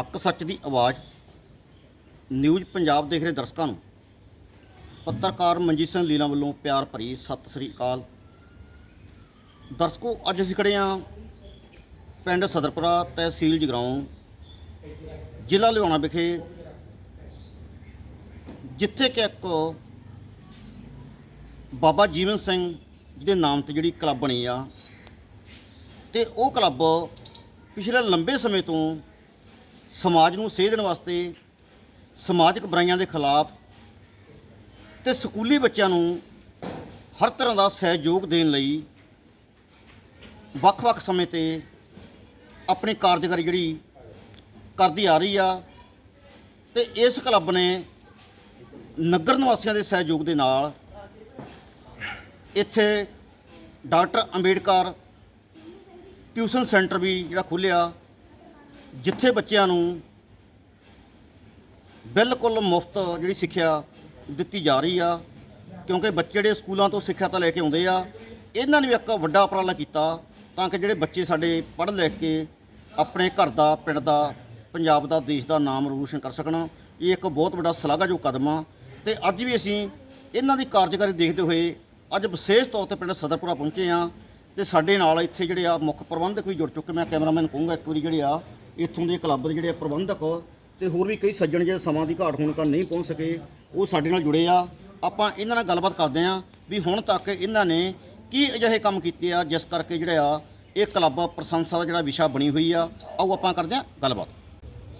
ਹੱਕ ਸੱਚ ਦੀ ਆਵਾਜ਼ ਨਿਊਜ਼ ਪੰਜਾਬ ਦੇਖ ਰਹੇ ਦਰਸ਼ਕਾਂ ਨੂੰ। ਪੱਤਰਕਾਰ ਮਨਜੀਤ ਸਿੰਘ ਲੀਲਾ ਵੱਲੋਂ ਪਿਆਰ ਭਰੀ ਸਤਿ ਸ੍ਰੀ ਅਕਾਲ। ਦਰਸ਼ਕੋ, ਅੱਜ ਅਸੀਂ ਖੜੇ ਹਾਂ ਪਿੰਡ ਸਦਰਪੁਰਾ ਤਹਿਸੀਲ ਜਗਰਾਉਂ, ਜ਼ਿਲ੍ਹਾ ਲੁਧਿਆਣਾ ਵਿਖੇ, ਜਿੱਥੇ ਕਿ ਇੱਕ ਬਾਬਾ ਜੀਵਨ ਸਿੰਘ ਜਿਹਦੇ ਨਾਮ ਤੇ ਜਿਹੜੀ ਕਲੱਬ ਬਣੀ ਆ, ਤੇ ਉਹ ਕਲੱਬ ਪਿਛਲੇ ਲੰਬੇ ਸਮੇਂ ਤੋਂ ਸਮਾਜ ਨੂੰ ਸੇਧ ਦੇਣ ਵਾਸਤੇ ਸਮਾਜਿਕ ਬੁਰਾਈਆਂ ਦੇ ਖਿਲਾਫ ਤੇ ਸਕੂਲੀ ਬੱਚਿਆਂ ਨੂੰ ਹਰ ਤਰ੍ਹਾਂ ਦਾ ਸਹਿਯੋਗ ਦੇਣ ਲਈ ਵੱਖ-ਵੱਖ ਸਮੇਂ ਤੇ ਆਪਣੀ ਕਾਰਜਕਾਰੀ ਜਿਹੜੀ ਕਰਦੀ ਆ ਰਹੀ ਆ ਤੇ ਇਸ ਕਲੱਬ ਨੇ ਨਗਰ ਨਿਵਾਸੀਆਂ ਦੇ ਸਹਿਯੋਗ ਦੇ ਨਾਲ ਇੱਥੇ ਡਾਕਟਰ ਅੰਬੇਡਕਰ ਟਿਊਸ਼ਨ ਸੈਂਟਰ ਵੀ ਜਿਹੜਾ ਖੁੱਲਿਆ ਜਿੱਥੇ ਬੱਚਿਆਂ ਨੂੰ ਬਿਲਕੁਲ ਮੁਫਤ ਜਿਹੜੀ ਸਿੱਖਿਆ ਦਿੱਤੀ ਜਾ ਰਹੀ ਆ, ਕਿਉਂਕਿ ਬੱਚੇ ਜਿਹੜੇ ਸਕੂਲਾਂ ਤੋਂ ਸਿੱਖਿਆ ਤਾਂ ਲੈ ਕੇ ਆਉਂਦੇ ਆ, ਇਹਨਾਂ ਨੇ ਵੀ ਇੱਕ ਵੱਡਾ ਉਪਰਾਲਾ ਕੀਤਾ ਤਾਂ ਕਿ ਜਿਹੜੇ ਬੱਚੇ ਸਾਡੇ ਪੜ੍ਹ ਲਿਖ ਕੇ ਆਪਣੇ ਘਰ ਦਾ, ਪਿੰਡ ਦਾ, ਪੰਜਾਬ ਦਾ, ਦੇਸ਼ ਦਾ ਨਾਮ ਰੋਸ਼ਨ ਕਰ ਸਕਣ, ਇਹ ਇੱਕ ਬਹੁਤ ਵੱਡਾ ਸ਼ਲਾਘਾਯੋਗ ਕਦਮ ਆ। ਤੇ ਅੱਜ ਵੀ ਅਸੀਂ ਇਹਨਾਂ ਦੀ ਕਾਰਜਕਾਰੀ ਦੇਖਦੇ ਹੋਏ ਅੱਜ ਵਿਸ਼ੇਸ਼ ਤੌਰ ਤੇ ਪਿੰਡ ਸਦਰਪੁਰਾ ਪਹੁੰਚੇ ਆ ਤੇ ਸਾਡੇ ਨਾਲ ਇੱਥੇ ਜਿਹੜੇ ਆ ਮੁੱਖ ਪ੍ਰਬੰਧਕ ਵੀ ਜੁੜ ਚੁੱਕੇ, ਮੈਂ ਕੈਮਰਾਮੈਨ ਕਹੂੰਗਾ ਇੱਕ ਵਾਰੀ ਜਿਹੜੇ ਆ ਇੱਥੋਂ ਦੇ ਕਲੱਬ ਦੇ ਜਿਹੜੇ ਪ੍ਰਬੰਧਕ ਤੇ ਹੋਰ ਵੀ ਕਈ ਸੱਜਣ ਜਿਹੜੇ ਸਮਾਂ ਦੀ ਘਾਟ ਹੋਣ ਕਾਰਨ ਨਹੀਂ ਪਹੁੰਚ ਸਕੇ, ਉਹ ਸਾਡੇ ਨਾਲ ਜੁੜੇ ਆ। ਆਪਾਂ ਇਹਨਾਂ ਨਾਲ ਗੱਲਬਾਤ ਕਰਦੇ ਆ ਵੀ ਹੁਣ ਤੱਕ ਇਹਨਾਂ ਨੇ ਕੀ ਅਜਿਹੇ ਕੰਮ ਕੀਤੇ ਆ, ਜਿਸ ਕਰਕੇ ਜਿਹੜਾ ਆ, ਇਹ ਕਲੱਬ ਪ੍ਰਸ਼ੰਸਾ ਦਾ ਜਿਹੜਾ ਵਿਸ਼ਾ ਬਣੀ ਹੋਈ ਆ। ਆਓ ਆਪਾਂ ਕਰਦੇ ਆ ਗੱਲਬਾਤ।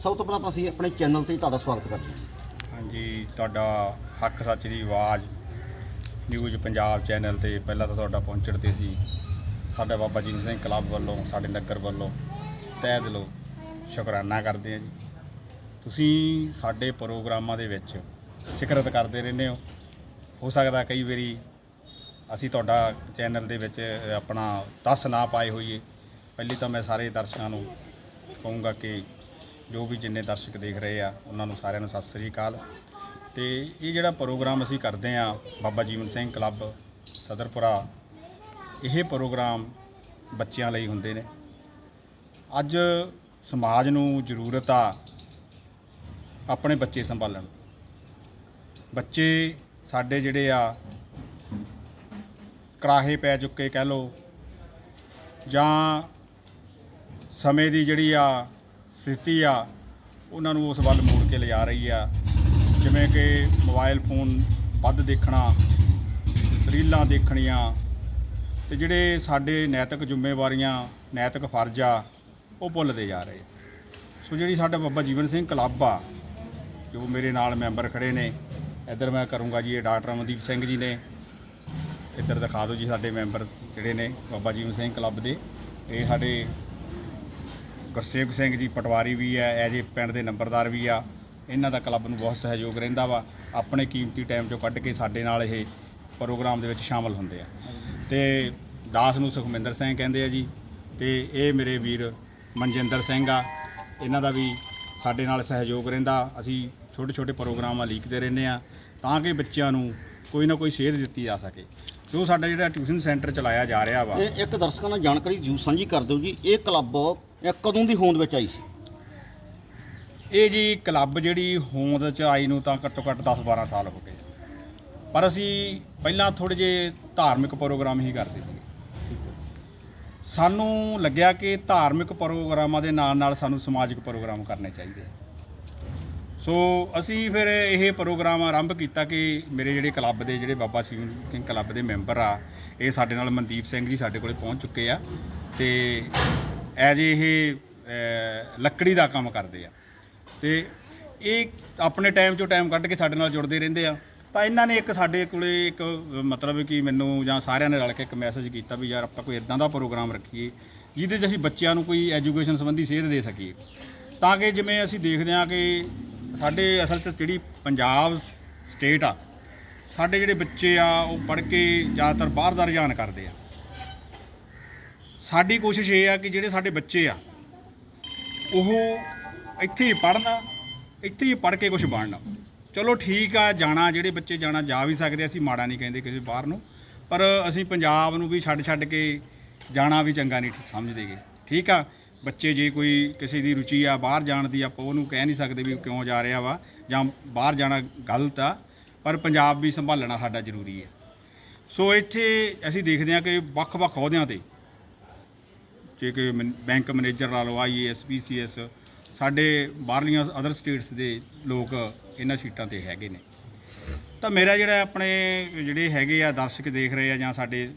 ਸਭ ਤੋਂ ਪਹਿਲਾਂ ਤਾਂ ਅਸੀਂ ਆਪਣੇ ਚੈਨਲ ਤੇ ਤੁਹਾਡਾ ਸਵਾਗਤ ਕਰਦੇ ਹਾਂ। ਹਾਂਜੀ, ਤੁਹਾਡਾ ਹੱਕ ਸੱਚ ਦੀ ਆਵਾਜ਼ ਨਿਊਜ਼ ਪੰਜਾਬ ਚੈਨਲ ਤੇ ਪਹਿਲਾਂ ਤਾਂ ਤੁਹਾਡਾ ਪਹੁੰਚਣ ਤੇ ਸੀ। ਸਾਡਾ ਬਾਬਾ ਜੀਨ ਸਿੰਘ ਕਲੱਬ ਵੱਲੋਂ, ਸਾਡੇ ਨਗਰ ਵੱਲੋਂ, ਤਹਿ ਦਿਲੋਂ ਸ਼ੁਕਰਾਨਾ ਕਰਦੇ ਹਾਂ ਜੀ। ਤੁਸੀਂ ਸਾਡੇ ਪ੍ਰੋਗਰਾਮਾਂ ਦੇ ਵਿੱਚ ਸਿਖਰਤ ਕਰਦੇ ਰਹਿੰਦੇ ਹੋ। ਹੋ ਸਕਦਾ ਕਈ ਵਾਰੀ ਅਸੀਂ ਤੁਹਾਡਾ ਚੈਨਲ ਦੇ ਵਿੱਚ ਆਪਣਾ ਦੱਸ ਨਾ ਪਾਏ ਹੋਈਏ। ਪਹਿਲੀ ਤਾਂ ਮੈਂ ਸਾਰੇ ਦਰਸ਼ਕਾਂ ਨੂੰ ਕਹੂੰਗਾ ਕਿ ਜੋ ਵੀ ਜਿੰਨੇ ਦਰਸ਼ਕ ਦੇਖ ਰਹੇ ਆ, ਉਹਨਾਂ ਨੂੰ ਸਾਰਿਆਂ ਨੂੰ ਸਤਿ ਸ੍ਰੀ ਅਕਾਲ। ਤੇ ਇਹ ਜਿਹੜਾ ਪ੍ਰੋਗਰਾਮ ਅਸੀਂ ਕਰਦੇ ਆ, ਬਾਬਾ ਜੀਵਨ ਸਿੰਘ ਕਲੱਬ, ਸਦਰਪੁਰਾ, ਇਹ ਪ੍ਰੋਗਰਾਮ ਬੱਚਿਆਂ ਲਈ ਹੁੰਦੇ ਨੇ। ਅੱਜ ਸਮਾਜ ਨੂੰ ਜ਼ਰੂਰਤ ਆ ਆਪਣੇ ਬੱਚੇ ਸੰਭਾਲਣ ਬੱਚੇ ਸਾਡੇ ਜਿਹੜੇ ਆ, ਕਰਾਹੇ ਪੈ ਚੁੱਕੇ ਕਹਿ ਲੋ ਜਾਂ ਸਮੇਂ ਦੀ ਜਿਹੜੀ ਆ ਸਥਿਤੀ ਆ, ਉਹਨਾਂ ਨੂੰ ਉਸ ਵੱਲ ਮੋੜ ਕੇ ਲਿਜਾ ਰਹੀ ਆ। ਜਿਵੇਂ ਕਿ ਮੋਬਾਈਲ ਫੋਨ ਵੱਧ ਦੇਖਣਾ, ਰੀਲਾਂ ਦੇਖਣੀਆਂ, ਤੇ ਜਿਹੜੇ ਸਾਡੇ ਨੈਤਿਕ ਜ਼ਿੰਮੇਵਾਰੀਆਂ, ਨੈਤਿਕ ਫਰਜ਼ ਆ ਉਹ ਭੁੱਲਦੇ ਜਾ ਰਹੇ ਸੋ ਜਿਹੜੀ ਸਾਡਾ ਬਾਬਾ ਜੀਵਨ ਸਿੰਘ ਕਲੱਬ ਆ, ਜੋ ਮੇਰੇ ਨਾਲ ਮੈਂਬਰ ਖੜੇ ਨੇ, ਇੱਧਰ ਮੈਂ ਕਰੂੰਗਾ ਜੀ ਇਹ ਡਾਕਟਰ ਅਮਨਦੀਪ ਸਿੰਘ ਜੀ ਨੇ। ਇੱਧਰ ਦਿਖਾ ਦਿਓ ਜੀ ਸਾਡੇ ਮੈਂਬਰ ਜਿਹੜੇ ਨੇ ਬਾਬਾ ਜੀਵਨ ਸਿੰਘ ਕਲੱਬ ਦੇ। ਇਹ ਸਾਡੇ ਗੁਰਸੇਵਕ ਸਿੰਘ ਜੀ ਪਟਵਾਰੀ ਵੀ ਹੈ ਐਜ ਏ ਪਿੰਡ ਦੇ ਨੰਬਰਦਾਰ ਵੀ ਆ। ਇਹਨਾਂ ਦਾ ਕਲੱਬ ਨੂੰ ਬਹੁਤ ਸਹਿਯੋਗ ਰਹਿੰਦਾ ਵਾ। ਆਪਣੇ ਕੀਮਤੀ ਟਾਈਮ ਚੋਂ ਕੱਢ ਕੇ ਸਾਡੇ ਨਾਲ ਇਹ ਪ੍ਰੋਗਰਾਮ ਦੇ ਵਿੱਚ ਸ਼ਾਮਲ ਹੁੰਦੇ ਆ। ਤੇ ਦਾਸ ਨੂੰ ਸੁਖਮਿੰਦਰ ਸਿੰਘ ਕਹਿੰਦੇ ਆ ਜੀ, ਤੇ ਇਹ ਮੇਰੇ ਵੀਰ ਮਨਜਿੰਦਰ ਸਿੰਘ ਆ। ਇਹਨਾਂ ਦਾ ਵੀ ਸਾਡੇ ਨਾਲ ਸਹਿਯੋਗ ਰਹਿੰਦਾ। ਅਸੀਂ ਛੋਟੇ ਛੋਟੇ ਪ੍ਰੋਗਰਾਮਾਂ ਲੀਕਦੇ ਰਹਿੰਦੇ ਆ ਤਾਂ ਕਿ ਬੱਚਿਆਂ ਨੂੰ ਕੋਈ ਨਾ ਕੋਈ ਸੇਧ ਦਿੱਤੀ ਜਾ ਸਕੇ। ਜੋ ਸਾਡਾ ਜਿਹੜਾ ਟਿਊਸ਼ਨ ਸੈਂਟਰ ਚਲਾਇਆ ਜਾ ਰਿਹਾ ਵਾ। ਇਹ ਇੱਕ ਦਰਸ਼ਕਾਂ ਨਾਲ ਜਾਣਕਾਰੀ ਜੂ ਸਾਂਝੀ ਕਰ ਦਿਓ ਜੀ। ਇਹ ਕਲੱਬ ਇਹ ਕਦੋਂ ਦੀ ਹੋਂਦ ਵਿੱਚ ਆਈ ਸੀ? ਇਹ ਜੀ ਕਲੱਬ ਜਿਹੜੀ ਹੋਂਦ ਚ ਆਈ ਨੂੰ ਤਾਂ ਘੱਟੋ ਘੱਟ 10-12 ਸਾਲ ਹੋ ਗਏ। ਪਰ ਅਸੀਂ ਪਹਿਲਾਂ ਥੋੜੇ ਜੇ ਧਾਰਮਿਕ ਪ੍ਰੋਗਰਾਮ ਹੀ ਕਰਦੇ ਸੀ। ਸਾਨੂੰ ਲੱਗਿਆ ਕਿ ਧਾਰਮਿਕ ਪ੍ਰੋਗਰਾਮਾਂ ਦੇ ਨਾਲ ਨਾਲ ਸਾਨੂੰ ਸਮਾਜਿਕ ਪ੍ਰੋਗਰਾਮ ਕਰਨੇ ਚਾਹੀਦੇ ਆ। ਸੋ ਅਸੀਂ ਫਿਰ ਇਹ ਪ੍ਰੋਗਰਾਮ ਆਰੰਭ ਕੀਤਾ ਕਿ ਮੇਰੇ ਜਿਹੜੇ ਕਲੱਬ ਦੇ ਜਿਹੜੇ ਬਾਬਾ ਸਿੰਘ ਕਲੱਬ ਦੇ ਮੈਂਬਰ ਆ, ਇਹ ਸਾਡੇ ਨਾਲ ਮਨਦੀਪ ਸਿੰਘ ਜੀ ਸਾਡੇ ਕੋਲੇ ਪਹੁੰਚ ਚੁੱਕੇ ਆ ਤੇ ਐਜ ਇਹ ਲੱਕੜੀ ਦਾ ਕੰਮ ਕਰਦੇ ਆ ਤੇ ਇਹ ਆਪਣੇ ਟਾਈਮ ਚੋਂ ਟਾਈਮ ਕੱਢ ਕੇ ਸਾਡੇ ਨਾਲ ਜੁੜਦੇ ਰਹਿੰਦੇ ਆ ਤਾਂ ਇਹਨਾਂ ਨੇ ਇੱਕ ਸਾਡੇ ਕੋਲੇ ਇੱਕ ਮਤਲਬ ਕਿ ਮੈਨੂੰ ਜਾਂ ਸਾਰਿਆਂ ਨੇ ਰਲ ਕੇ ਇੱਕ ਮੈਸੇਜ ਕੀਤਾ ਵੀ ਯਾਰ ਆਪਾਂ ਕੋਈ ਇਦਾਂ ਦਾ ਪ੍ਰੋਗਰਾਮ ਰੱਖੀਏ, ਜਿਹਦੇ 'ਚ ਅਸੀਂ ਬੱਚਿਆਂ ਨੂੰ ਕੋਈ ਐਜੂਕੇਸ਼ਨ ਸੰਬੰਧੀ ਸੇਧ ਦੇ ਸਕੀਏ। ਤਾਂ ਕਿ ਜਿਵੇਂ ਅਸੀਂ ਦੇਖਦੇ ਹਾਂ ਕਿ ਸਾਡੇ ਅਸਲ 'ਚ ਜਿਹੜੀ ਪੰਜਾਬ ਸਟੇਟ ਆ, ਸਾਡੇ ਜਿਹੜੇ ਬੱਚੇ ਆ, ਉਹ ਪੜ੍ਹ ਕੇ ਜ਼ਿਆਦਾਤਰ ਬਾਹਰ ਦਾ ਰੁਝਾਨ ਕਰਦੇ ਆ। ਸਾਡੀ ਕੋਸ਼ਿਸ਼ ਇਹ ਆ ਕਿ ਜਿਹੜੇ ਸਾਡੇ ਬੱਚੇ ਆ, ਉਹ ਇੱਥੇ ਹੀ ਪੜ੍ਹਨਾ, ਇੱਥੇ ਹੀ ਪੜ੍ਹ ਕੇ ਕੁਝ ਬਣਨਾ। ਚਲੋ ਠੀਕ ਆ, ਜਾਣਾ, ਜਿਹੜੇ ਬੱਚੇ ਜਾਣਾ, ਜਾ ਵੀ ਸਕਦੇ ਅਸੀਂ ਮਾੜਾ ਨਹੀਂ ਕਹਿੰਦੇ ਕਿਸੇ ਬਾਹਰ ਨੂੰ। ਪਰ ਅਸੀਂ ਪੰਜਾਬ ਨੂੰ ਵੀ ਛੱਡ ਛੱਡ ਕੇ ਜਾਣਾ ਵੀ ਚੰਗਾ ਨਹੀਂ ਸਮਝਦੇਗੇ ਠੀਕ ਆ, ਬੱਚੇ ਜੇ ਕੋਈ ਕਿਸੇ ਦੀ ਰੁਚੀ ਆ, ਬਾਹਰ ਜਾਣ ਦੀ, ਆਪਾਂ ਉਹਨੂੰ ਕਹਿ ਨਹੀਂ ਸਕਦੇ ਵੀ ਕਿਉਂ ਜਾ ਰਿਹਾ ਵਾ ਜਾਂ ਬਾਹਰ ਜਾਣਾ ਗਲਤ ਆ, ਪਰ ਪੰਜਾਬ ਵੀ ਸੰਭਾਲਣਾ ਸਾਡਾ ਜ਼ਰੂਰੀ ਹੈ ਸੋ ਇੱਥੇ ਅਸੀਂ ਦੇਖਦੇ ਹਾਂ ਕਿ ਵੱਖ-ਵੱਖ ਅਹੁਦਿਆਂ ਤੇ, ਜੇ ਕਿ ਮਨ- ਬੈਂਕ ਮੈਨੇਜਰ ਲਾ ਲਓ ਆਈਏਐਸ ਪੀਸੀਐਸ ਸਾਡੇ ਬਾਹਰਲੀਆਂ ਅਦਰ ਸਟੇਟਸ ਦੇ ਲੋਕ ਇਹਨਾਂ ਸੀਟਾਂ ਤੇ ਹੈਗੇ ਨੇ। ਤਾਂ ਮੇਰਾ ਜਿਹੜਾ ਆਪਣੇ ਜਿਹੜੇ ਹੈਗੇ ਆ ਦਰਸ਼ਕ ਦੇਖ ਰਹੇ ਆ ਜਾਂ ਸਾਡੇ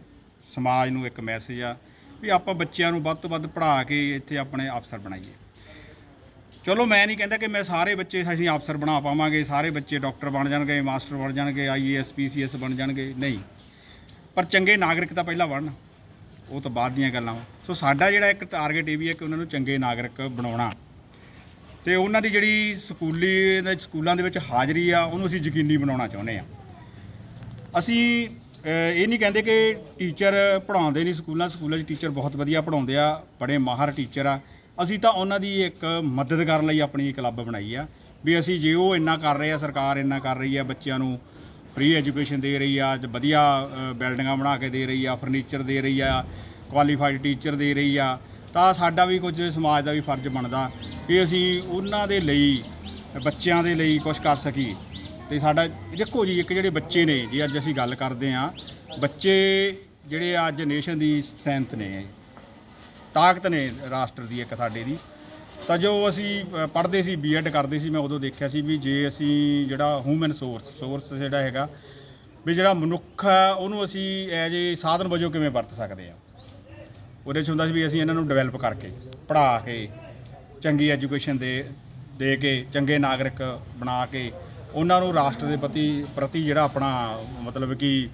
ਸਮਾਜ ਨੂੰ ਇੱਕ ਮੈਸੇਜ ਆ ਵੀ ਆਪਾਂ ਬੱਚਿਆਂ ਨੂੰ ਵੱਧ ਤੋਂ ਵੱਧ ਪੜ੍ਹਾ ਕੇ ਇੱਥੇ ਆਪਣੇ ਅਫਸਰ ਬਣਾਈਏ। ਚਲੋ ਮੈਂ ਨਹੀਂ ਕਹਿੰਦਾ ਕਿ ਮੈਂ ਸਾਰੇ ਬੱਚੇ ਅਸੀਂ ਅਫਸਰ ਬਣਾ ਪਾਵਾਂਗੇ, ਸਾਰੇ ਬੱਚੇ ਡਾਕਟਰ ਬਣ ਜਾਣਗੇ, ਮਾਸਟਰ ਬਣ ਜਾਣਗੇ ਆਈਏਐਸ ਪੀਸੀਐਸ ਬਣ ਜਾਣਗੇ, ਨਹੀਂ। ਪਰ ਚੰਗੇ ਨਾਗਰਿਕ ਤਾਂ ਪਹਿਲਾਂ ਬਣਨ, ਉਹ ਤਾਂ ਬਾਅਦ ਦੀਆਂ ਗੱਲਾਂ ਸੋ ਸਾਡਾ ਜਿਹੜਾ ਇੱਕ ਟਾਰਗੇਟ ਇਹ ਵੀ ਹੈ ਕਿ ਉਹਨਾਂ ਨੂੰ ਚੰਗੇ ਨਾਗਰਿਕ ਬਣਾਉਣਾ। ਤੇ ਉਹਨਾਂ ਦੀ ਜਿਹੜੀ ਸਕੂਲੀ ਦੇ ਸਕੂਲਾਂ ਦੇ ਵਿੱਚ ਹਾਜ਼ਰੀ ਆ, ਉਹਨੂੰ ਅਸੀਂ ਯਕੀਨੀ ਬਣਾਉਣਾ ਚਾਹੁੰਦੇ ਆ। ਅਸੀਂ ਇਹ ਨਹੀਂ ਕਹਿੰਦੇ ਕਿ ਟੀਚਰ ਪੜ੍ਹਾਉਂਦੇ ਨਹੀਂ ਸਕੂਲਾਂ ਸਕੂਲਾਂ 'ਚ ਟੀਚਰ ਬਹੁਤ ਵਧੀਆ ਪੜ੍ਹਾਉਂਦੇ ਆ, ਬੜੇ ਮਾਹਰ ਟੀਚਰ ਆ। ਅਸੀਂ ਤਾਂ ਉਹਨਾਂ ਦੀ ਇੱਕ ਮਦਦ ਕਰਨ ਲਈ ਆਪਣੀ ਕਲੱਬ ਬਣਾਈ ਆ, ਵੀ ਅਸੀਂ ਜੇ ਉਹ ਇੰਨਾ ਕਰ ਰਹੇ ਆ, ਸਰਕਾਰ ਇੰਨਾ ਕਰ ਰਹੀ ਆ, ਬੱਚਿਆਂ ਨੂੰ ਫ੍ਰੀ ਐਜੂਕੇਸ਼ਨ ਦੇ ਰਹੀ ਆ ਵਧੀਆ ਬਿਲਡਿੰਗਾਂ ਬਣਾ ਕੇ ਦੇ ਰਹੀ ਆ ਫਰਨੀਚਰ ਦੇ ਰਹੀ ਆ ਕੁਆਲੀਫਾਈਡ ਟੀਚਰ ਦੇ ਰਹੀ ਆ ਤਾਂ ਸਾਡਾ ਵੀ ਕੁਝ ਸਮਾਜ ਦਾ ਵੀ ਫਰਜ਼ ਬਣਦਾ ਕਿ ਅਸੀਂ ਉਹਨਾਂ ਦੇ ਲਈ, ਬੱਚਿਆਂ ਦੇ ਲਈ ਕੁਝ ਕਰ ਸਕੀਏ। ਤੇ ਸਾਡਾ, ਦੇਖੋ ਜੀ, ਇੱਕ ਜਿਹੜੇ ਬੱਚੇ ਨੇ, ਜੀ ਅੱਜ ਅਸੀਂ ਗੱਲ ਕਰਦੇ ਆ ਬੱਚੇ ਜਿਹੜੇ ਅੱਜ ਨੇਸ਼ਨ ਦੀ ਸਟਰੈਂਥ ਨੇ, ਤਾਕਤ ਨੇ ਰਾਸ਼ਟਰ ਦੀ ਇੱਕ ਸਾਡੇ ਦੀ, ਤਾਂ ਜੋ ਅਸੀਂ ਪੜ੍ਹਦੇ ਸੀ ਬੀਐਡ ਕਰਦੇ ਸੀ, ਮੈਂ ਉਦੋਂ ਦੇਖਿਆ ਸੀ ਵੀ ਜੇ ਅਸੀਂ ਜਿਹੜਾ ਹਿਊਮਨ ਸੋਰਸ ਸੋਰਸ ਜਿਹੜਾ ਹੈਗਾ, ਵੀ ਜਿਹੜਾ ਮਨੁੱਖ ਆ ਉਹਨੂੰ ਅਸੀਂ ਐਜ ਏ ਸਾਧਨ ਵਜੋਂ ਕਿਵੇਂ ਵਰਤ ਸਕਦੇ ਆ ਉਹਦੇ 'ਚ ਹੁੰਦਾ ਸੀ ਵੀ ਅਸੀਂ ਇਹਨਾਂ ਨੂੰ ਡਿਵੈਲਪ ਕਰਕੇ, ਪੜ੍ਹਾ ਕੇ, ਚੰਗੀ ਐਜੂਕੇਸ਼ਨ ਦੇ ਦੇ ਕੇ, ਚੰਗੇ ਨਾਗਰਿਕ ਬਣਾ ਕੇ, ਉਹਨਾਂ ਨੂੰ ਰਾਸ਼ਟਰ ਦੇ ਪ੍ਰਤੀ ਪ੍ਰਤੀ ਜਿਹੜਾ ਆਪਣਾ ਮਤਲਬ ਕਿ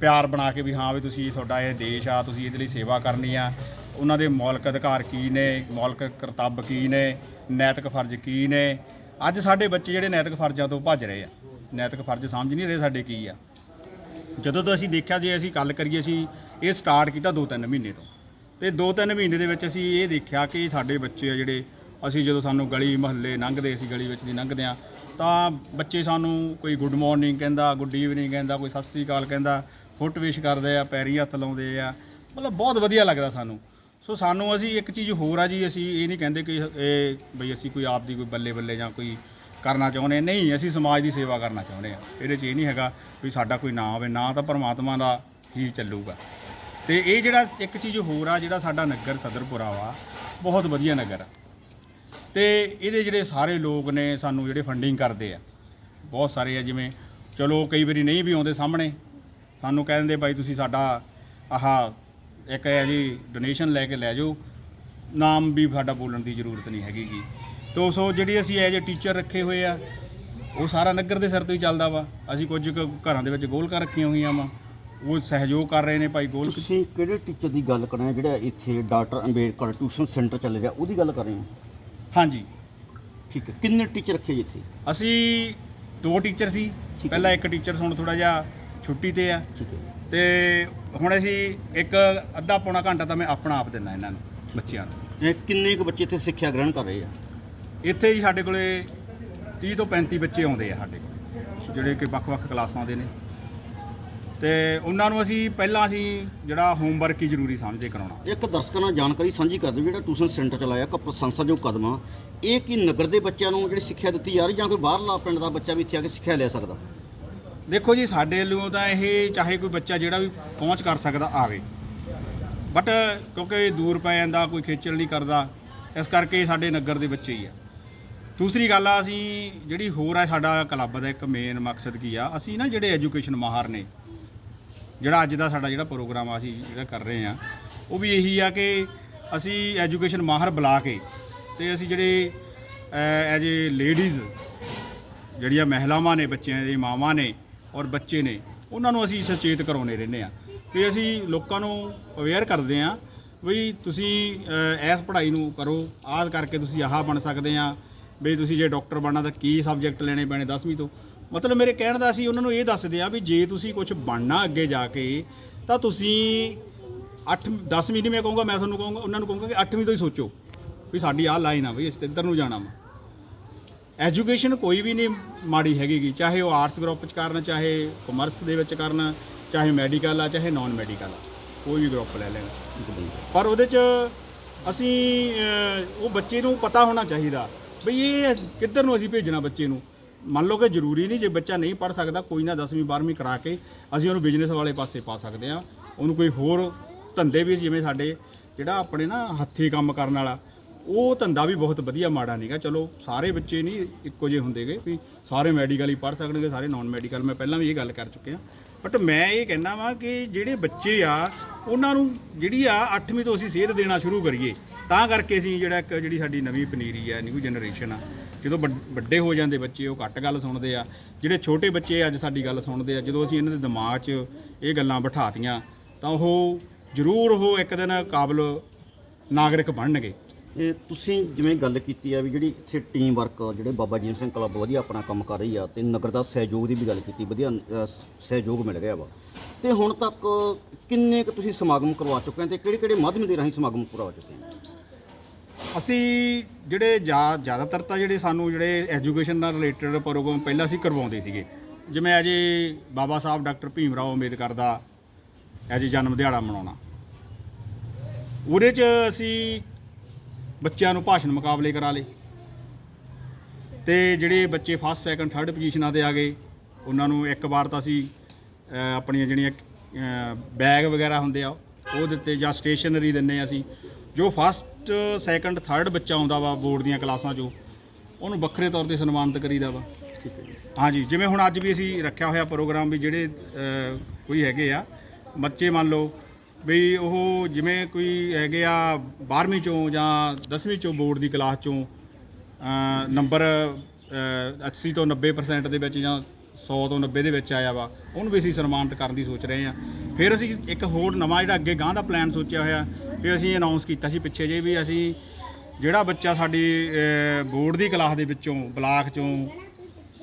ਪਿਆਰ ਬਣਾ ਕੇ ਵੀ ਹਾਂ ਵੀ ਤੁਸੀਂ ਤੁਹਾਡਾ ਇਹ ਦੇਸ਼ ਆ, ਤੁਸੀਂ ਇਹਦੇ ਲਈ ਸੇਵਾ ਕਰਨੀ ਆ, ਉਹਨਾਂ ਦੇ ਮੌਲਿਕ ਅਧਿਕਾਰ ਕੀ ਨੇ, ਮੌਲਿਕ ਕਰਤੱਵ ਕੀ ਨੇ, ਨੈਤਿਕ ਫਰਜ਼ ਕੀ ਨੇ, ਅੱਜ ਸਾਡੇ ਬੱਚੇ ਜਿਹੜੇ ਨੈਤਿਕ ਫਰਜ਼ਾਂ ਤੋਂ ਭੱਜ ਰਹੇ ਆ, ਨੈਤਿਕ ਫਰਜ਼ ਸਮਝ ਨਹੀਂ ਰਹੇ ਸਾਡੇ ਕੀ ਆ। ਜਦੋਂ ਤੋਂ ਅਸੀਂ ਦੇਖਿਆ ਜੇ ਅਸੀਂ ਗੱਲ ਕਰੀਏ ਅਸੀਂ, ਇਹ ਸਟਾਰਟ ਕੀਤਾ 2-3 ਮਹੀਨੇ ਤੋਂ। ਤੇ 2-3 ਮਹੀਨੇ ਦੇ ਵਿੱਚ ਅਸੀਂ ਇਹ ਦੇਖਿਆ ਕਿ ਸਾਡੇ ਬੱਚੇ ਆ ਜਿਹੜੇ, ਅਸੀਂ ਜਦੋਂ ਸਾਨੂੰ ਗਲੀ ਮਹੱਲੇ ਲੰਘਦੇ, ਅਸੀਂ ਗਲੀ ਵਿੱਚ ਦੀ ਲੰਘਦੇ ਆ ਤਾਂ ਬੱਚੇ ਸਾਨੂੰ ਕੋਈ ਗੁੱਡ ਮਾਰਨਿੰਗ ਕਹਿੰਦਾ ਗੁੱਡ ਈਵਨਿੰਗ ਕਹਿੰਦਾ, ਕੋਈ ਸਤਿ ਸ੍ਰੀ ਅਕਾਲ ਕਹਿੰਦਾ, ਫੁੱਟ ਵਿਸ਼ ਕਰਦੇ ਆ, ਪੈਰੀ ਹੱਥ ਲਾਉਂਦੇ ਆ, ਮਤਲਬ ਬਹੁਤ ਵਧੀਆ ਲੱਗਦਾ ਸਾਨੂੰ। ਸੋ ਸਾਨੂੰ ਅਸੀਂ ਇੱਕ ਚੀਜ਼ ਹੋਰ ਆ ਜੀ, ਅਸੀਂ ਇਹ ਨਹੀਂ ਕਹਿੰਦੇ ਕਿ ਇਹ ਬਈ ਅਸੀਂ ਕੋਈ ਆਪ ਦੀ ਕੋਈ ਬੱਲੇ ਬੱਲੇ ਜਾਂ ਕੋਈ ਕਰਨਾ ਚਾਹੁੰਦੇ, ਨਹੀਂ, ਅਸੀਂ ਸਮਾਜ ਦੀ ਸੇਵਾ ਕਰਨਾ ਚਾਹੁੰਦੇ ਆ ਇਹਦੇ 'ਚ ਇਹ ਨਹੀਂ ਹੈਗਾ ਵੀ ਸਾਡਾ ਕੋਈ ਨਾਂ ਹੋਵੇ ਨਾ ਤਾਂ ਪਰਮਾਤਮਾ ਦਾ ਹੀ ਚੱਲੂਗਾ। ਤੇ ਇਹ ਜਿਹੜਾ ਇੱਕ ਚੀਜ਼ ਹੋਰ ਆ, ਜਿਹੜਾ ਸਾਡਾ ਨਗਰ ਸਦਰਪੁਰਾ ਵਾ, ਬਹੁਤ ਵਧੀਆ ਨਗਰ ਆ। ਤੇ ਇਹਦੇ ਜਿਹੜੇ ਸਾਰੇ ਲੋਕ ਨੇ ਸਾਨੂੰ ਜਿਹੜੇ ਫੰਡਿੰਗ ਕਰਦੇ ਆ, ਬਹੁਤ ਸਾਰੇ ਆ, ਜਿਵੇਂ ਚਲੋ ਕਈ ਵਾਰੀ ਨਹੀਂ ਵੀ ਆਉਂਦੇ ਸਾਹਮਣੇ, ਸਾਨੂੰ ਕਹਿ ਦਿੰਦੇ, ਭਾਈ ਤੁਸੀਂ ਸਾਡਾ ਆਹ ਇੱਕ ਹੈ ਜੀ ਡੋਨੇਸ਼ਨ ਲੈ ਕੇ ਲੈ ਜਾਓ। ਨਾਮ ਵੀ ਸਾਡਾ ਬੋਲਣ ਦੀ ਜ਼ਰੂਰਤ ਨਹੀਂ ਹੈਗੀ ਗੀ। ਤੋ ਸੋ ਜਿਹੜੀ ਅਸੀਂ ਐਜ ਟੀਚਰ ਰੱਖੇ ਹੋਏ ਆ, ਉਹ ਸਾਰਾ ਨਗਰ ਦੇ ਸਿਰ ਤੋਂ ਹੀ ਚੱਲਦਾ ਵਾ। ਅਸੀਂ ਕੁਝ ਕੁ ਘਰਾਂ ਦੇ ਵਿੱਚ ਗੋਲਕਾਂ ਰੱਖੀਆਂ ਹੋਈਆਂ ਵਾ। ਉਹ ਸਹਿਯੋਗ ਕਰ ਰਹੇ ਨੇ ਭਾਈ ਗੋਲ ਤੁਸੀਂ ਕਿਹੜੇ ਟੀਚਰ ਦੀ ਗੱਲ ਕਰ ਰਹੇ ਹੋ? ਜਿਹੜਾ ਇੱਥੇ ਡਾਕਟਰ ਅੰਬੇਡਕਰ ਟਿਊਸ਼ਨ ਸੈਂਟਰ ਚੱਲ ਰਿਹਾ ਉਹਦੀ ਗੱਲ ਕਰ ਰਹੇ ਹੋ? ਹਾਂਜੀ। ਠੀਕ ਹੈ। ਕਿੰਨੇ ਟੀਚਰ ਰੱਖੇ ਜੀ ਇੱਥੇ? ਅਸੀਂ ਦੋ ਟੀਚਰ ਸੀ। ਹੈ। ਪਹਿਲਾਂ ਇੱਕ ਟੀਚਰ ਹੁਣ ਥੋੜਾ ਜਿਹਾ ਛੁੱਟੀ ਤੇ ਆ। ਠੀਕ ਹੈ। ਤੇ ਹੁਣ ਅਸੀਂ ਇੱਕ ਅੱਧਾ ਪੌਣਾ ਘੰਟਾ ਤਾਂ ਮੈਂ ਆਪਣਾ ਆਪ ਦਿੰਦਾ ਇਹਨਾਂ ਨੂੰ ਬੱਚਿਆਂ ਨੂੰ। ਇਹ ਕਿੰਨੇ ਕੁ ਬੱਚੇ ਇੱਥੇ ਸਿੱਖਿਆ ਗ੍ਰਹਿਣ ਕਰ ਰਹੇ ਆ? ਇੱਥੇ ਜੀ ਸਾਡੇ ਕੋਲੇ 30 ਤੋਂ 35 ਬੱਚੇ ਆਉਂਦੇ ਆ ਸਾਡੇ ਕੋਲ ਜਿਹੜੇ ਕਿ ਵੱਖ-ਵੱਖ ਕਲਾਸਾਂ ਦੇ ਨੇ। ਤੇ ਉਹਨਾਂ ਨੂੰ ਅਸੀਂ ਪਹਿਲਾਂ ਅਸੀਂ ਜਿਹੜਾ ਹੋਮਵਰਕ ਹੀ ਜ਼ਰੂਰੀ ਸਮਝਦੇ ਕਰਾਉਣਾ। ਇੱਕ ਦਰਸ਼ਕਾਂ ਨਾਲ ਜਾਣਕਾਰੀ ਸਾਂਝੀ ਕਰ ਦਿਓ ਜਿਹੜਾ ਟਿਊਸ਼ਨ ਸੈਂਟਰ ਚਲਾਇਆ ਕਾ ਪ੍ਰਸ਼ੰਸਾ ਜੋ ਕਦਮ ਇਹ ਕੀ ਨਗਰ ਦੇ ਬੱਚਿਆਂ ਨੂੰ ਜਿਹੜੀ ਸਿੱਖਿਆ ਦਿੱਤੀ ਜਾ ਰਹੀ ਜਾਂ ਕੋਈ ਬਾਹਰਲਾ ਪਿੰਡ ਦਾ ਬੱਚਾ ਵੀ ਇੱਥੇ ਆ ਕੇ ਸਿੱਖਿਆ ਲੈ ਸਕਦਾ? ਦੇਖੋ ਜੀ ਸਾਡੇ ਵੱਲੋਂ ਤਾਂ ਇਹ ਚਾਹੇ ਕੋਈ ਬੱਚਾ ਜਿਹੜਾ ਵੀ ਪਹੁੰਚ ਕਰ ਸਕਦਾ ਆਵੇ। ਬਟ ਕਿਉਂਕਿ ਦੂਰ ਪੈ ਜਾਂਦਾ ਕੋਈ ਖੇਚਲ ਨਹੀਂ ਕਰਦਾ ਇਸ ਕਰਕੇ ਸਾਡੇ ਨਗਰ ਦੇ ਬੱਚੇ ਹੀ ਆ। ਦੂਸਰੀ ਗੱਲ ਆ ਅਸੀਂ ਜਿਹੜੀ ਹੋਰ ਆ ਸਾਡਾ ਕਲੱਬ ਦਾ ਇੱਕ ਮੇਨ ਮਕਸਦ ਕੀ ਆ ਅਸੀਂ ਨਾ ਜਿਹੜੇ ਐਜੂਕੇਸ਼ਨ ਮਾਹਰ ਨੇ ਜਿਹੜਾ ਅੱਜ ਦਾ ਸਾਡਾ ਜਿਹੜਾ ਪ੍ਰੋਗਰਾਮ ਆ, ਅਸੀਂ ਜਿਹੜਾ ਕਰ ਰਹੇ ਆ, ਉਹ ਵੀ ਇਹੀ ਆ ਕਿ ਅਸੀਂ ਐਜੂਕੇਸ਼ਨ ਮਾਹਰ ਬੁਲਾ ਕੇ ਤੇ ਅਸੀਂ ਜਿਹੜੇ ਐਜ ਏ ਲੇਡੀਜ਼ ਜਿਹੜੀਆਂ ਮਹਿਲਾਵਾਂ ਨੇ, ਬੱਚਿਆਂ ਦੀ ਮਾਵਾਂ ਨੇ ਔਰ ਬੱਚੇ ਨੇ, ਉਹਨਾਂ ਨੂੰ ਅਸੀਂ ਸੁਚੇਤ ਕਰਾਉਣੇ ਰਹਿੰਦੇ ਆ। ਕਿ ਅਸੀਂ ਲੋਕਾਂ ਨੂੰ ਅਵੇਅਰ ਕਰਦੇ ਆ ਵੀ ਤੁਸੀਂ ਇਸ ਪੜ੍ਹਾਈ ਨੂੰ ਕਰੋ, ਆਹ ਕਰਕੇ ਤੁਸੀਂ ਆਹ ਬਣ ਸਕਦੇ ਆ, ਵੀ ਤੁਸੀਂ ਜੇ ਡਾਕਟਰ ਬਣਨਾ ਤਾਂ ਕੀ ਸਬਜੈਕਟ ਲੈਣੇ ਪੈਣੇ 10ਵੀਂ ਤੋਂ। ਮਤਲਬ ਮੇਰੇ ਕਹਿਣ ਦਾ ਅਸੀਂ ਉਹਨਾਂ ਨੂੰ ਇਹ ਦੱਸਦੇ ਆ ਵੀ ਜੇ ਤੁਸੀਂ ਕੁਝ ਬਣਨਾ ਅੱਗੇ ਜਾ ਕੇ, ਤਾਂ ਤੁਸੀਂ 8 10ਵੀਂ ਨਹੀਂ ਮੈਂ ਕਹੂੰਗਾ, ਮੈਂ ਤੁਹਾਨੂੰ ਕਹੂੰਗਾ, ਉਹਨਾਂ ਨੂੰ ਕਹੂੰਗਾ ਕਿ 8ਵੀਂ ਤੋਂ ਹੀ ਸੋਚੋ ਵੀ ਸਾਡੀ ਆਹ ਲਾਈਨ ਆ ਵੀ ਅਸੀਂ ਇੱਧਰ ਨੂੰ ਜਾਣਾ ਵਾ। ਐਜੂਕੇਸ਼ਨ ਕੋਈ ਵੀ ਨਹੀਂ ਮਾੜੀ ਹੈਗੀ ਚਾਹੇ ਉਹ ਆਰਟਸ ਗਰੁੱਪ ਚ ਕਰਨ, ਚਾਹੇ ਕਮਰਸ ਦੇ ਵਿੱਚ ਕਰਨ, ਚਾਹੇ ਮੈਡੀਕਲ ਆ, ਚਾਹੇ ਨਾਨ ਮੈਡੀਕਲ ਆ, ਕੋਈ ਵੀ ਗਰੁੱਪ ਲੈ ਲੈਣ। ਪਰ ਉਹਦੇ ਚ ਅਸੀਂ ਉਹ ਬੱਚੇ ਨੂੰ ਪਤਾ ਹੋਣਾ ਚਾਹੀਦਾ, ਬਈ ਇਹ ਕਿੱਧਰ ਨੂੰ ਅਸੀਂ ਭੇਜਣਾ ਬੱਚੇ ਨੂੰ? ਮੰਨ ਲਓ ਕਿ ਜ਼ਰੂਰੀ ਨਹੀਂ ਜੇ ਬੱਚਾ ਨਹੀਂ ਪੜ ਸਕਦਾ, ਕੋਈ ਨਾ 10ਵੀਂ 12ਵੀਂ ਕਰਾ ਕੇ ਅਸੀਂ ਉਹਨੂੰ ਬਿਜ਼ਨਸ ਵਾਲੇ ਪਾਸੇ ਪਾ ਸਕਦੇ ਆ ਉਹਨੂੰ ਕੋਈ ਹੋਰ ਧੰਦੇ ਵੀ ਜਿਵੇਂ ਸਾਡੇ ਜਿਹੜਾ ਆਪਣੇ ਨਾ ਹੱਥੀਂ ਕੰਮ ਕਰਨ ਵਾਲਾ, ਉਹ ਧੰਦਾ ਵੀ ਬਹੁਤ ਵਧੀਆ ਮਾੜਾ ਨਹੀਂਗਾ ਚਲੋ, ਸਾਰੇ ਬੱਚੇ ਨਹੀਂ ਇੱਕੋ ਜਿਹੇ ਹੁੰਦੇਗੇ ਵੀ ਸਾਰੇ ਮੈਡੀਕਲ ਹੀ ਪੜ ਸਕਣਗੇ, ਸਾਰੇ ਨਾਨ ਮੈਡੀਕਲ ਮੈਂ ਪਹਿਲਾਂ ਵੀ ਇਹ ਗੱਲ ਕਰ ਚੁੱਕਿਆ। ਬਟ ਮੈਂ ਇਹ ਕਹਿਣਾ ਵਾਂ ਕਿ ਜਿਹੜੇ ਬੱਚੇ ਆ, ਉਹਨਾਂ ਨੂੰ ਜਿਹੜੀ ਆ 8ਵੀਂ ਤੋਂ ਅਸੀਂ ਸੇਧ ਦੇਣਾ ਸ਼ੁਰੂ ਕਰੀਏ ਤਾਂ ਕਰਕੇ ਅਸੀਂ ਜਿਹੜਾ ਇੱਕ ਜਿਹੜੀ ਸਾਡੀ ਨਵੀਂ ਪਨੀਰੀ ਆ ਨਿਊ ਜਨਰੇਸ਼ਨ ਆ, ਜਦੋਂ ਵੱਡ- ਵੱਡੇ ਹੋ ਜਾਂਦੇ ਬੱਚੇ, ਉਹ ਘੱਟ ਗੱਲ ਸੁਣਦੇ ਆ। ਜਿਹੜੇ ਛੋਟੇ ਬੱਚੇ ਅੱਜ ਸਾਡੀ ਗੱਲ ਸੁਣਦੇ ਆ, ਜਦੋਂ ਅਸੀਂ ਇਹਨਾਂ ਦੇ ਦਿਮਾਗ 'ਚ ਇਹ ਗੱਲਾਂ ਬਿਠਾਤੀਆਂ, ਤਾਂ ਉਹ ਜ਼ਰੂਰ ਉਹ ਇੱਕ ਦਿਨ ਕਾਬਲ ਨਾਗਰਿਕ ਬਣਨਗੇ। ਇਹ ਤੁਸੀਂ ਜਿਵੇਂ ਗੱਲ ਕੀਤੀ ਆ ਵੀ ਜਿਹੜੀ ਇੱਥੇ ਟੀਮ ਵਰਕ ਜਿਹੜੇ ਬਾਬਾ ਜੀਵਨ ਸਿੰਘ ਕਲੱਬ ਵਧੀਆ ਆਪਣਾ ਕੰਮ ਕਰ ਰਹੀ ਆ, ਤੇ ਨਗਰ ਦਾ ਸਹਿਯੋਗ ਦੀ ਵੀ ਗੱਲ ਕੀਤੀ, ਵਧੀਆ ਸਹਿਯੋਗ ਮਿਲ ਰਿਹਾ ਵਾ। ਤੇ ਹੁਣ ਤੱਕ ਕਿੰਨੇ ਕੁ ਤੁਸੀਂ ਸਮਾਗਮ ਕਰਵਾ ਚੁੱਕੇ ਹੋ ਤੇ ਕਿਹੜੇ ਕਿਹੜੇ ਮਾਧਿਅਮ ਦੇ ਰਾਹੀਂ ਸਮਾਗਮ ਕਰਵਾ ਚੁੱਕੇ ਹੋ? ਅਸੀਂ ਜਿਹੜੇ ਜ਼ਿਆ- ਜ਼ਿਆਦਾਤਰ ਤਾਂ ਜਿਹੜੇ ਸਾਨੂੰ ਜਿਹੜੇ ਐਜੂਕੇਸ਼ਨ ਨਾਲ ਰਿਲੇਟਡ ਪ੍ਰੋਗਰਾਮ ਪਹਿਲਾਂ ਅਸੀਂ ਕਰਵਾਉਂਦੇ ਸੀਗੇ। ਜਿਵੇਂ ਅਜੇ ਬਾਬਾ ਸਾਹਿਬ ਡਾਕਟਰ ਭੀਮ ਰਾਓ ਅੰਬੇਦਕਰ ਦਾ ਅਜੇ ਜਨਮ ਦਿਹਾੜਾ ਮਨਾਉਣਾ। ਉਹਦੇ 'ਚ ਅਸੀਂ ਬੱਚਿਆਂ ਨੂੰ ਭਾਸ਼ਣ ਮੁਕਾਬਲੇ ਕਰਾ ਲਏ। ਤੇ ਜਿਹੜੇ ਬੱਚੇ ਫਸਟ ਸੈਕੰਡ ਥਰਡ ਪੋਜੀਸ਼ਨਾਂ ਤੇ ਆ ਗਏ ਉਹਨਾਂ ਨੂੰ ਇੱਕ ਵਾਰ ਤਾਂ ਅਸੀਂ ਅ, ਆਪਣੀਆਂ ਜਿਹੜੀਆਂ ਅ, ਬੈਗ ਵਗੈਰਾ ਹੁੰਦੇ ਆ ਉਹ ਦਿੱਤੇ ਜਾਂ ਸਟੇਸ਼ਨਰੀ ਦਿੰਨੇ ਆ ਅਸੀਂ। ਜੋ ਫਸਟ ਸੈਕੰਡ ਥਰਡ ਬੱਚਾ ਆਉਂਦਾ ਵਾ ਬੋਰਡ ਦੀਆਂ ਕਲਾਸਾਂ 'ਚੋਂ ਉਹਨੂੰ ਵੱਖਰੇ ਤੌਰ ਤੇ ਸਨਮਾਨਿਤ ਕਰੀਦਾ ਵਾ। ਠੀਕ ਹੈ ਹਾਂਜੀ ਜਿਵੇਂ ਹੁਣ ਅੱਜ ਵੀ ਅਸੀਂ ਰੱਖਿਆ ਹੋਇਆ ਪ੍ਰੋਗਰਾਮ ਵੀ ਜਿਹੜੇ ਕੋਈ ਹੈਗੇ ਆ ਬੱਚੇ ਮੰਨ ਲਓ ਵੀ ਉਹ ਜਿਵੇਂ ਕੋਈ ਹੈਗੇ ਆ 12ਵੀਂ ਚੋਂ ਜਾਂ 10ਵੀਂ ਚੋਂ ਬੋਰਡ ਦੀ ਕਲਾਸ ਚੋਂ ਨੰਬਰ ਅ, 80 ਤੋਂ 90% ਦੇ ਵਿੱਚ ਜਾਂ 100 ਤੋਂ 90 ਦੇ ਵਿੱਚ ਆਇਆ ਵਾ ਉਹਨੂੰ ਵੀ ਅਸੀਂ ਸਨਮਾਨਿਤ ਕਰਨ ਦੀ ਸੋਚ ਰਹੇ ਹਾਂ। ਫਿਰ ਅਸੀਂ ਇੱਕ ਹੋਰ ਨਵਾਂ ਜਿਹੜਾ ਅੱਗੇ ਗਾਂ ਦਾ ਪਲਾਨ ਸੋਚਿਆ ਹੋਇਆ ਵੀ ਅਸੀਂ ਅਨਾਉਂਸ ਕੀਤਾ ਸੀ ਪਿੱਛੇ ਜੇ ਵੀ ਅਸੀਂ ਜਿਹੜਾ ਬੱਚਾ ਸਾਡੀ ਬੋਰਡ ਦੀ ਕਲਾਸ ਦੇ ਵਿੱਚੋਂ ਬਲਾਕ ਚੋਂ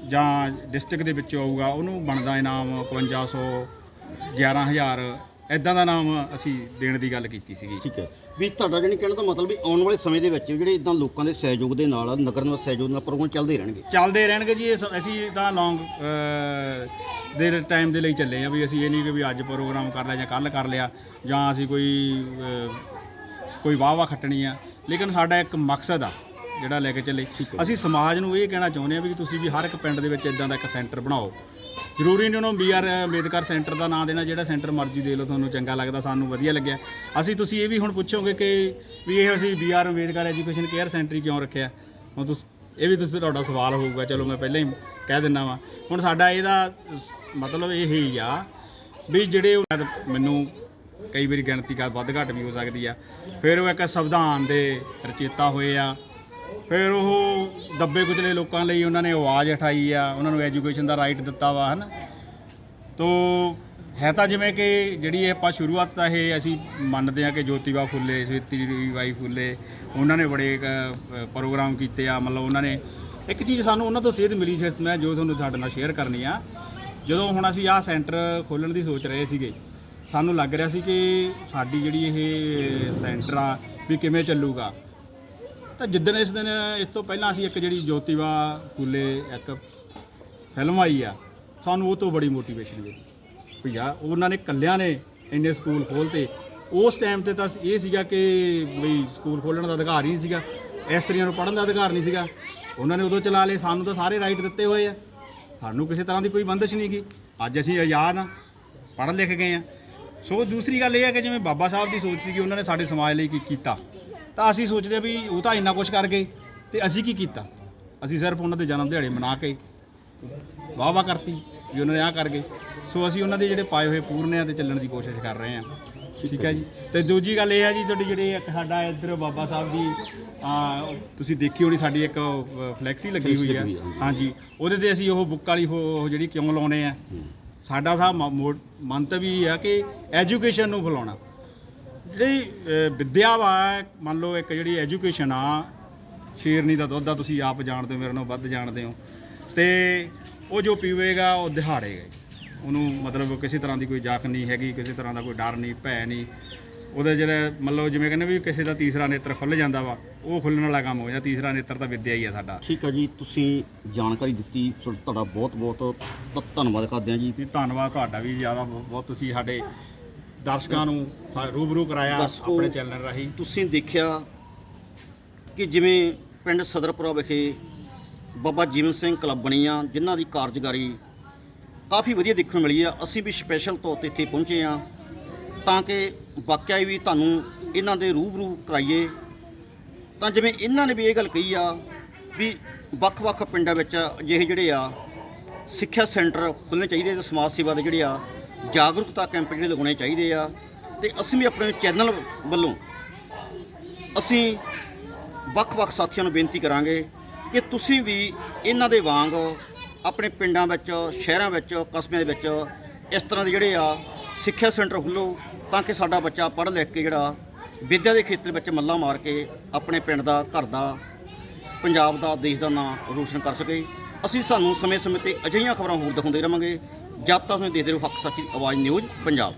ਜਾਂ ਡਿਸਟ੍ਰਿਕਟ ਦੇ ਵਿੱਚੋਂ ਆਊਗਾ ਉਹਨੂੰ ਬਣਦਾ ਇਨਾਮ 5100 11000 ਐਦਾਂ ਦਾ ਨਾਮ ਅਸੀਂ ਦੇਣ ਦੀ ਗੱਲ ਕੀਤੀ ਸੀਗੀ। ਠੀਕ ਹੈ। ਵੀ ਤੁਹਾਡਾ ਜਾਨੀ ਕਹਿਣ ਦਾ ਮਤਲਬ ਵੀ ਆਉਣ ਵਾਲੇ ਸਮੇਂ ਦੇ ਵਿੱਚ ਜਿਹੜੇ ਇਦਾਂ ਲੋਕਾਂ ਦੇ ਸਹਿਯੋਗ ਦੇ ਨਾਲ ਨਗਰ ਨਿਵਾਸੀ ਸਹਿਯੋਗ ਨਾਲ ਪ੍ਰੋਗਰਾਮ ਚੱਲਦੇ ਰਹਿਣਗੇ? ਚੱਲਦੇ ਰਹਿਣਗੇ ਜੀ ਅਸੀਂ ਤਾਂ ਲੌਂਗ ਦੇ ਟਾਈਮ ਦੇ ਲਈ ਚੱਲੇ ਆ ਵੀ ਅਸੀਂ ਇਹ ਨਹੀਂ ਕਿ ਵੀ ਅੱਜ ਪ੍ਰੋਗਰਾਮ ਕਰ ਲਿਆ ਜਾਂ ਕੱਲ ਕਰ ਲਿਆ ਜਾਂ ਅਸੀਂ ਕੋਈ ਕੋਈ ਵਾਹ ਵਾਹ ਖੱਟਣੀ ਆ ਲੇਕਿਨ ਸਾਡਾ ਇੱਕ ਮਕਸਦ ਆ ਜਿਹੜਾ ਲੈ ਕੇ ਚੱਲੇ। ਅਸੀਂ ਸਮਾਜ ਨੂੰ ਇਹ ਕਹਿਣਾ ਚਾਹੁੰਦੇ ਆ ਵੀ ਤੁਸੀਂ ਵੀ ਹਰ ਇੱਕ ਪਿੰਡ ਦੇ ਵਿੱਚ ਇਦਾਂ ਦਾ ਇੱਕ ਸੈਂਟਰ ਬਣਾਓ। ਜ਼ਰੂਰੀ ਨਹੀਂ ਉਹਨੂੰ ਬੀਆਰ ਅੰਬੇਦਕਰ ਸੈਂਟਰ ਦਾ ਨਾਮ ਦੇਣਾ ਜਿਹੜਾ ਸੈਂਟਰ ਮਰਜ਼ੀ ਦੇ ਲਓ ਤੁਹਾਨੂੰ ਚੰਗਾ ਲੱਗਦਾ ਸਾਨੂੰ ਵਧੀਆ ਲੱਗਿਆ। ਅਸੀਂ ਤੁਸੀਂ ਇਹ ਵੀ ਹੁਣ ਪੁੱਛੋਗੇ ਕਿ ਵੀ ਇਹ ਅਸੀਂ BR Ambedkar education care centre ਹੀ ਕਿਉਂ ਰੱਖਿਆ? ਹੁਣ ਤੁਸੀਂ ਇਹ ਵੀ ਤੁਸੀਂ ਤੁਹਾਡਾ ਸਵਾਲ ਹੋਊਗਾ ਚਲੋ ਮੈਂ ਪਹਿਲਾਂ ਹੀ ਕਹਿ ਦਿੰਦਾ ਵਾਂ। ਹੁਣ ਸਾਡਾ ਇਹਦਾ ਮਤਲਬ ਇਹ ਹੀ ਆ ਵੀ ਜਿਹੜੇ ਮੈਨੂੰ ਕਈ ਵਾਰੀ ਗਿਣਤੀ ਕਾ ਵੱਧ ਘੱਟ ਵੀ ਹੋ ਸਕਦੀ ਆ। ਫਿਰ ਉਹ ਇੱਕ ਸੰਵਿਧਾਨ ਦੇ ਰਚੇਤਾ ਹੋਏ ਆ। ਫਿਰ ਉਹ ਦੱਬੇ ਕੁਚਲੇ ਲੋਕਾਂ ਲਈ ਉਹਨਾਂ ਨੇ ਆਵਾਜ਼ ਉਠਾਈ ਆ। ਉਹਨਾਂ ਨੂੰ ਐਜੂਕੇਸ਼ਨ ਦਾ ਰਾਈਟ ਦਿੱਤਾ ਵਾ, ਹਨ। ਤੋ ਹੈ ਤਾਂ ਜਿਵੇਂ ਕਿ ਜਿਹੜੀ ਇਹ ਆਪਾਂ ਸ਼ੁਰੂਆਤ ਤਾਂ ਇਹ ਅਸੀਂ ਮੰਨਦੇ ਆ ਕਿ ਜੋਤੀਬਾ ਫੁੱਲੇ ਬਾਈ ਫੁੱਲੇ, ਉਹਨਾਂ ਨੇ ਬੜੇ ਪ੍ਰੋਗਰਾਮ ਕੀਤੇ ਆ। ਮਤਲਬ ਉਹਨਾਂ ਨੇ ਇੱਕ ਚੀਜ਼ ਸਾਨੂੰ ਉਹਨਾਂ ਤੋਂ ਸੇਧ ਮਿਲੀ ਸੀ, ਮੈਂ ਜੋ ਤੁਹਾਨੂੰ ਤੁਹਾਡੇ ਨਾਲ ਸ਼ੇਅਰ ਕਰਨੀ ਆ। ਜਦੋਂ ਹੁਣ ਅਸੀਂ ਆਹ ਸੈਂਟਰ ਖੋਲਣ ਦੀ ਸੋਚ ਰਹੇ ਸੀਗੇ ਸਾਨੂੰ ਲੱਗ ਰਿਹਾ ਸੀ ਕਿ ਸਾਡੀ ਜਿਹੜੀ ਇਹ ਸੈਂਟਰ ਆ ਵੀ ਕਿਵੇਂ ਚੱਲੂਗਾ। ਤਾਂ ਜਿੱਦਣ ਇਸ ਦਿਨ, ਇਸ ਤੋਂ ਪਹਿਲਾਂ ਅਸੀਂ ਇੱਕ ਜਿਹੜੀ ਜੋਤੀਬਾ ਫੂਲੇ ਇੱਕ ਫਿਲਮ ਆਈ ਆ, ਸਾਨੂੰ ਉਹ ਤੋਂ ਬੜੀ ਮੋਟੀਵੇਸ਼ਨ ਮਿਲੀ। ਵੀ ਯਾਰ, ਉਹਨਾਂ ਨੇ ਕੱਲਿਆਂ ਨੇ ਇੰਨੇ ਸਕੂਲ ਖੋਲਤੇ। ਉਸ ਟਾਈਮ ਤੇ ਤਾਂ ਇਹ ਸੀਗਾ ਕਿ ਬਈ ਸਕੂਲ ਖੋਲਣ ਦਾ ਅਧਿਕਾਰ ਹੀ ਨਹੀਂ ਸੀਗਾ। ਇਸਤਰੀਆਂ ਨੂੰ ਪੜ੍ਹਨ ਦਾ ਅਧਿਕਾਰ ਨਹੀਂ ਸੀਗਾ। ਉਹਨਾਂ ਨੇ ਉਦੋਂ ਚਲਾ ਲਏ, ਸਾਨੂੰ ਤਾਂ ਸਾਰੇ ਰਾਈਟ ਦਿੱਤੇ ਹੋਏ ਆ। ਸਾਨੂੰ ਕਿਸੇ ਤਰ੍ਹਾਂ ਦੀ ਕੋਈ ਬੰਦਸ਼ ਨਹੀਂ ਗੀ। ਅੱਜ ਅਸੀਂ ਆਜ਼ਾਦ ਆ, ਪੜ੍ਹ ਲਿਖ ਗਏ ਆ। ਸੋ ਦੂਸਰੀ ਗੱਲ ਇਹ ਹੈ ਕਿ ਜਿਵੇਂ ਬਾਬਾ ਸਾਹਿਬ ਦੀ ਸੋਚ ਸੀਗੀ ਉਹਨਾਂ ਨੇ ਸਾਡੇ ਸਮਾਜ ਲਈ ਕੀ ਕੀਤਾ? ਤਾਂ ਅਸੀਂ ਸੋਚਦੇ ਵੀ ਉਹ ਤਾਂ ਇੰਨਾ ਕੁਝ ਕਰ ਗਏ ਤੇ ਅਸੀਂ ਕੀ ਕੀਤਾ? ਅਸੀਂ ਸਿਰਫ ਉਹਨਾਂ ਦੇ ਜਨਮ ਦਿਹਾੜੇ ਮਨਾ ਕੇ ਵਾਹ ਵਾਹ ਕਰਤੀ ਵੀ ਉਹਨਾਂ ਨੇ ਆਹ ਕਰ ਗਏ। ਸੋ ਅਸੀਂ ਉਹਨਾਂ ਦੇ ਜਿਹੜੇ ਪਾਏ ਹੋਏ ਪੂਰਨਿਆਂ ਤੇ ਚੱਲਣ ਦੀ ਕੋਸ਼ਿਸ਼ ਕਰ ਰਹੇ ਹਾਂ। ਠੀਕ ਹੈ ਜੀ? ਤੇ ਦੂਜੀ ਗੱਲ ਇਹ ਹੈ ਜੀ ਤੁਹਾਡੀ ਜਿਹੜੀ ਇੱਕ ਸਾਡਾ ਇੱਧਰ ਬਾਬਾ ਸਾਹਿਬ ਦੀ ਆ ਤੁਸੀਂ ਦੇਖੀ ਹੋਣੀ ਸਾਡੀ ਇੱਕ ਫਲੈਕਸੀ ਲੱਗੀ ਹੋਈ ਹੈ। ਲੱਗੀ ਹੋਈ ਹੈ, ਹਾਂਜੀ। ਉਹਦੇ ਤੇ ਅਸੀਂ ਉਹ ਬੁੱਕ ਵਾਲੀ ਉਹ ਜਿਹੜੀ ਕਿਉਂ ਲਾਉਨੇ ਆ? ਸਾਡਾ ਸਾ ਮੰਤਵ ਹੀ ਆ ਕਿ ਐਜੂਕੇਸ਼ਨ ਨੂੰ ਫੈਲਾਉਣਾ। ਜਿਹੜੀ ਅ, ਵਿੱਦਿਆ ਵਾ ਮੰਨ ਲਓ ਇੱਕ ਜਿਹੜੀ ਐਜੂਕੇਸ਼ਨ ਆ ਸ਼ੇਰਨੀ ਦਾ ਦੁੱਧ ਆ ਤੁਸੀਂ ਆਪ ਜਾਣਦੇ ਹੋ ਮੇਰੇ ਨਾਲੋਂ ਵੱਧ ਜਾਣਦੇ ਹੋ। ਤੇ ਉਹ ਜੋ ਪੀਵੇਗਾ ਉਹ ਦਿਹਾੜੇਗਾ ਉਹਨੂੰ ਮਤਲਬ ਕਿਸੇ ਤਰ੍ਹਾਂ ਦੀ ਕੋਈ ਜਾਖ ਨਹੀਂ ਹੈਗੀ ਕਿਸੇ ਤਰ੍ਹਾਂ ਦਾ ਕੋਈ ਡਰ ਨਹੀਂ ਭੈ ਨਹੀਂ। ਉਹਦੇ ਜਿਹੜੇ ਮੰਨ ਲਓ ਜਿਵੇਂ ਕਹਿੰਦੇ ਵੀ ਕਿਸੇ ਦਾ ਤੀਸਰਾ ਨੇਤਰ ਖੁੱਲ ਜਾਂਦਾ ਵਾ ਉਹ ਖੁੱਲਣ ਵਾਲਾ ਕੰਮ ਹੋ ਜਾਂਦਾ ਤੀਸਰਾ ਨੇਤਰ ਤਾਂ ਵਿੱਦਿਆ ਹੀ ਆ ਸਾਡਾ। ਠੀਕ ਹੈ ਜੀ ਤੁਸੀਂ ਜਾਣਕਾਰੀ ਦਿੱਤੀ ਤੁਹਾਡਾ ਬਹੁਤ ਬਹੁਤ ਧੰਨਵਾਦ ਕਰਦੇ ਹਾਂ ਜੀ। ਵੀ ਧੰਨਵਾਦ ਤੁਹਾਡਾ ਵੀ ਜ਼ਿਆਦਾ ਬਹੁਤ ਬਹੁਤ ਤੁਸੀਂ ਸਾਡੇ ਦਰਸ਼ਕਾਂ ਨੂੰ ਸਾ- ਰੂਬਰੂ ਕਰਾਇਆ ਦਰਸ਼ਕੋ, ਆਪਣੇ ਚੈਨਲ ਰਾਹੀਂ। ਤੁਸੀਂ ਦੇਖਿਆ ਕਿ ਜਿਵੇਂ ਪਿੰਡ ਸਦਰਪੁਰਾ ਵਿਖੇ ਬਾਬਾ ਜੀਵਨ ਸਿੰਘ ਕਲੱਬ ਬਣੀ ਆ ਜਿਨ੍ਹਾਂ ਦੀ ਕਾਰਜਕਾਰੀ ਕਾਫੀ ਵਧੀਆ ਦੇਖਣ ਨੂੰ ਮਿਲੀ ਆ। ਅਸੀਂ ਵੀ ਸਪੈਸ਼ਲ ਤੌਰ ਤੇ ਇੱਥੇ ਪਹੁੰਚੇ ਆ ਤਾਂ ਕਿ ਵਾਕਿਆ ਵੀ ਤੁਹਾਨੂੰ ਇਹਨਾਂ ਦੇ ਰੂਬਰੂ ਕਰਾਈਏ। ਤਾਂ ਜਿਵੇਂ ਇਹਨਾਂ ਨੇ ਵੀ ਇਹ ਗੱਲ ਕਹੀ ਆ ਵੀ ਵੱਖ-ਵੱਖ ਪਿੰਡਾਂ ਵਿੱਚ ਅਜਿਹੇ ਜਿਹੜੇ ਆ, ਸਿੱਖਿਆ ਸੈਂਟਰ ਖੁੱਲ੍ਹਣੇ ਚਾਹੀਦੇ ਤੇ ਸਮਾਜ ਸੇਵਾ ਦੇ ਜਿਹੜੇ ਆ, ਜਾਗਰੂਕਤਾ ਕੈਂਪ ਜਿਹੜੇ ਲਗਾਉਣੇ ਚਾਹੀਦੇ ਆ ਤੇ ਅਸੀਂ ਵੀ ਆਪਣੇ ਚੈਨਲ ਵੱਲੋਂ ਅਸੀਂ ਵੱਖ-ਵੱਖ ਸਾਥੀਆਂ ਨੂੰ ਬੇਨਤੀ ਕਰਾਂਗੇ ਕਿ ਤੁਸੀਂ ਵੀ ਇਹਨਾਂ ਦੇ ਵਾਂਗ ਆਪਣੇ ਪਿੰਡਾਂ ਵਿੱਚ, ਸ਼ਹਿਰਾਂ ਵਿੱਚ, ਕਸਬਿਆਂ ਦੇ ਵਿੱਚ ਇਸ ਤਰ੍ਹਾਂ ਦੇ ਜਿਹੜੇ ਆ, ਸਿੱਖਿਆ ਸੈਂਟਰ ਖੁੱਲ੍ਹੋ। ਤਾਂ ਕਿ ਸਾਡਾ ਬੱਚਾ ਪੜ੍ਹ ਲਿਖ ਕੇ ਜਿਹੜਾ ਵਿੱਦਿਆ ਦੇ ਖੇਤਰ ਵਿੱਚ ਮੱਲਾ ਮਾਰ ਕੇ ਆਪਣੇ ਪਿੰਡ ਦਾ, ਘਰ ਦਾ, ਪੰਜਾਬ ਦਾ, ਦੇਸ਼ ਦਾ ਨਾਂ ਰੋਸ਼ਨ ਕਰ ਸਕੇ। ਅਸੀਂ ਸਾਨੂੰ ਸਮੇਂ-ਸਮੇਂ ਤੇ ਅਜਿਹੀਆਂ ਖਬਰਾਂ ਹੋਰ ਦਿਖਾਉਂਦੇ ਰਵਾਂਗੇ। ਜਦ ਤੱਕ ਤੁਸੀਂ ਦੇਖਦੇ ਰਹੋ ਹੱਕ ਸੱਚੀ ਆਵਾਜ਼ ਨਿਊਜ਼ ਪੰਜਾਬ।